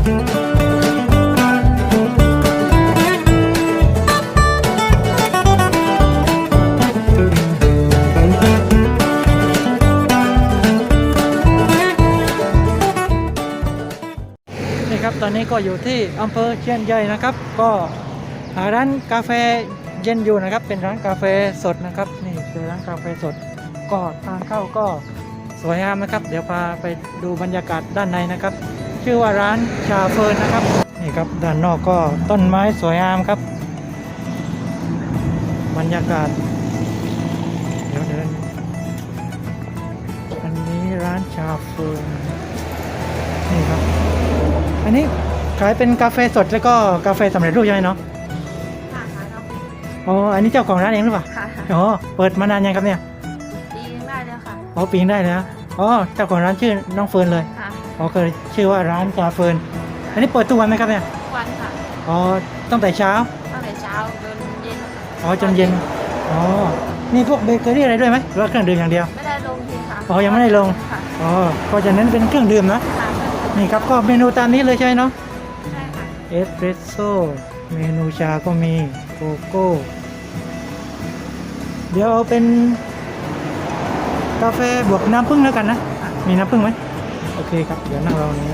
นี่ครับตอนนี้ก็อยู่ที่อำเภอเชียนใหญ่นะครับ ก็หาร้านกาแฟเย็นอยู่นะครับ เป็นร้านกาแฟสดนะครับ นี่คือร้านกาแฟสด ก็ทางเข้าก็สวยงามนะครับ เดี๋ยวพาไปดูบรรยากาศด้านในนะครับ ชื่อว่าร้านชาเฟิร์นนะครับ นี่ครับด้านนอกก็ต้นไม้สวยงามครับ บรรยากาศเดี๋ยวเดินอันนี้ร้านชาเฟิร์นนี่ครับ อันนี้ขายเป็นกาแฟสดแล้วก็กาแฟสำเร็จรูปใช่ไหมเนาะค่ะค่ะเราอ๋ออันนี้เจ้าของร้านเองหรือเปล่าค่ะค่ะอ๋อเปิดมานานยังครับเนี่ยดีได้แล้วค่ะอ๋อปีนได้แล้วอ๋อเจ้าของร้านชื่อน้องเฟิร์นเลย ค่ะ อ๋อเคยชื่อว่าร้านกาเฟิร์นอันนี้เปิดทุกวันไหมครับเนี่ยทุกวันค่ะอ๋อตั้งแต่เช้าตั้งแต่เช้าจนเย็นอ๋อจนเย็นอ๋อนี่พวกเบเกอรี่อะไรด้วยไหมหรือว่าเครื่องดื่มอย่างเดียวไม่ได้ลงทีค่ะอ๋อยังไม่ได้ลงค่ะอ๋อก็จะเน้นเป็นเครื่องดื่มนะค่ะนี่ครับก็เมนูตามนี้เลยใช่ไหมเนาะใช่ค่ะเอสเปรสโซ่เมนูชาก็มีโกโก้เดี๋ยวเอาเป็นกาแฟบวกน้ำผึ้งแล้วกันนะ มีน้ำผึ้งไหมโอ เคครับ เดี๋ยวนั่งรอนี้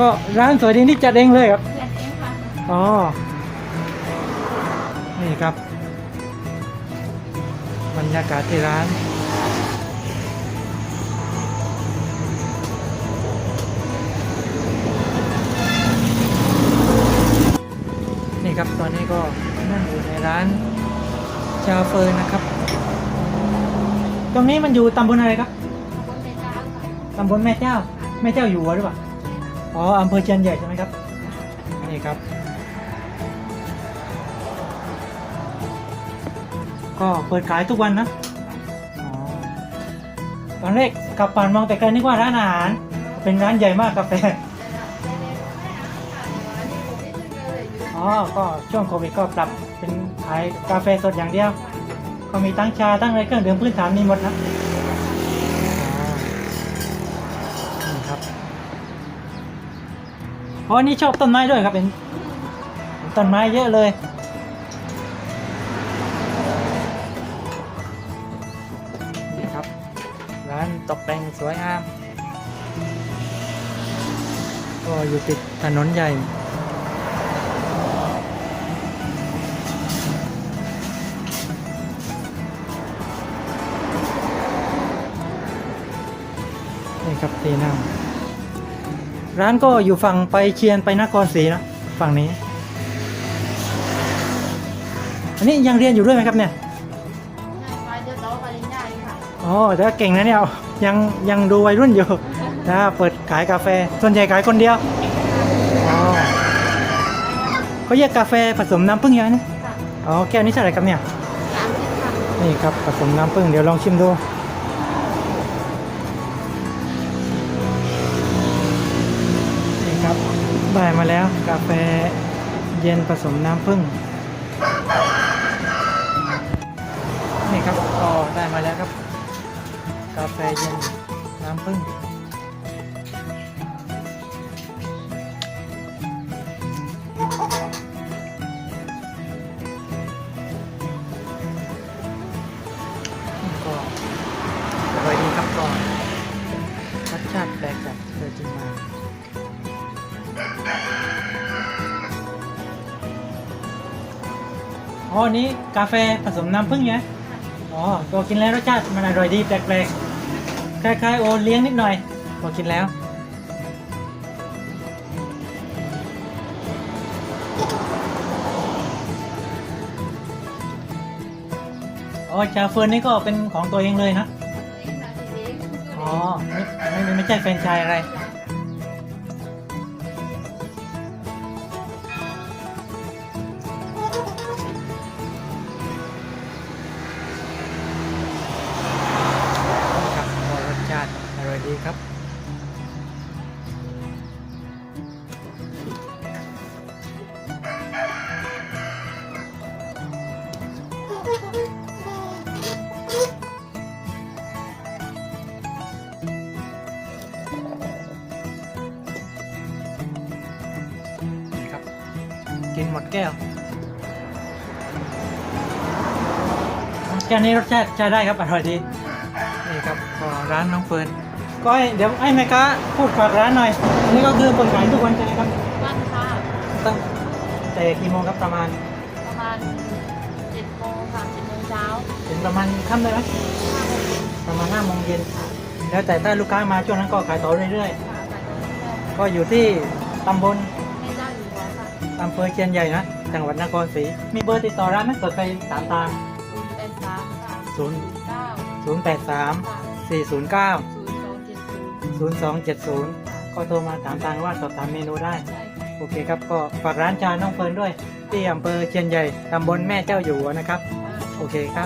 ก็ร้านสวยดีนี่จัดเองเลยครับเรียนเองค่ะอ๋อ นี่ครับ บรรยากาศที่ร้านนี่ครับตอนนี้ก็นั่งอยู่ในร้านชาเฟิร์นนะครับ ตรงนี้มันอยู่ตำบลอะไรครับ ตำบลแม่เจ้า แม่เจ้าอยู่หัวหรือเปล่า อ๋ออำเภอเชียนใหญ่ใช่ไหมครับ นี่ครับ ก็เปิดขายทุกวันนะอ๋อตอนแรกขับผ่านมองแต่ไกลนึกว่าร้านอาหาร เป็นร้านใหญ่มากกาแฟ อ๋อ ก็ช่วงโควิดก็ปรับเป็นขายกาแฟสดอย่างเดียว ก็มีตั้งชาตั้งอะไรเครื่องดื่มพื้นฐานมีหมดนะ อ๋อ นี่ครับ อ๋อนี่ชอบต้นไม้ด้วยครับเป็นต้นไม้เยอะเลย นี่ครับ ร้านตกแต่งสวยงาม ก็อยู่ติดถนนใหญ่นี่ครับตีนั่ง ร้านก็อยู่ฝั่งไปเชียนไปนครศรีนะฝั่งนี้ อันนี้ยังเรียนอยู่ด้วยไหมครับเนี่ยไปเดี๋ยวโตปริญญาอยู่ค่ะอ๋อแต่ว่าเก่งนะเนี่ยยังยังดูวัยรุ่นอยู่นะเปิดขายกาแฟส่วนใหญ่ขายคนเดียวอ๋อเขาแยกกาแฟผสมน้ำผึ้งยังไงนะค่ะอ๋อแก้วนี้เท่าไหร่ครับเนี่ยสามสิบค่ะนี่ครับผสมน้ำผึ้งเดี๋ยวลองชิมดู ได้มาแล้วกาแฟเย็นผสมน้ำผึ้งนี่ครับก็ได้มาแล้วครับ กาแฟเย็นน้ำผึ้ง อ๋ออันนี้กาแฟผสมน้ำผึ้งไงอ๋อตัวกินแล้วรสชาติมันอร่อยดีแปลกๆคล้ายๆโอเลี้ยงนิดหน่อยพอกินแล้ว อ๋อชาเฟิร์นนี่ก็เป็นของตัวเองเลยนะ อ๋อไม่ไม่ไม่ใช่แฟรนไชส์อะไร กินหมดแก้ว แก้วนี้รสชาติใช้ได้ครับอร่อยดี นี่ครับก็ร้านน้องเฟิร์นก็ให้เดี๋ยวให้แม่ค้าพูดฝากร้านหน่อย อันนี้ก็คือเปิดขายทุกวันใช่ไหมครับวันค่ะ ตั้งแต่กี่โมงครับประมาณประมาณเจ็ดโมงค่ะเจ็ดโมงเช้าถึงประมาณค่ำได้ไหมห้าโมงเย็นประมาณห้าโมงเย็นแล้วแต่ถ้าลูกค้ามาช่วงนั้นก็ขายต่อเรื่อยค่ะไปตรงนี้เลยๆก็อยู่ที่ตำบล อำเภอเชียนใหญ่นะ จังหวัดนครศรี มีเบอร์ติดต่อร้านไหมกดไปตามตามศูนย์แปดสามค่ะศูนย์ศูนย์เก้า083 409ศูนย์สองเจ็ดศูนย์0270ก็โทรมาถามทางว่าสอบถามเมนูได้ ใช่ค่ะโอเคครับ ก็ฝากร้านชาน้องเฟิร์นด้วย ที่อำเภอเชียนใหญ่ ตำบลแม่เจ้าอยู่หัวนะครับ โอเคครับ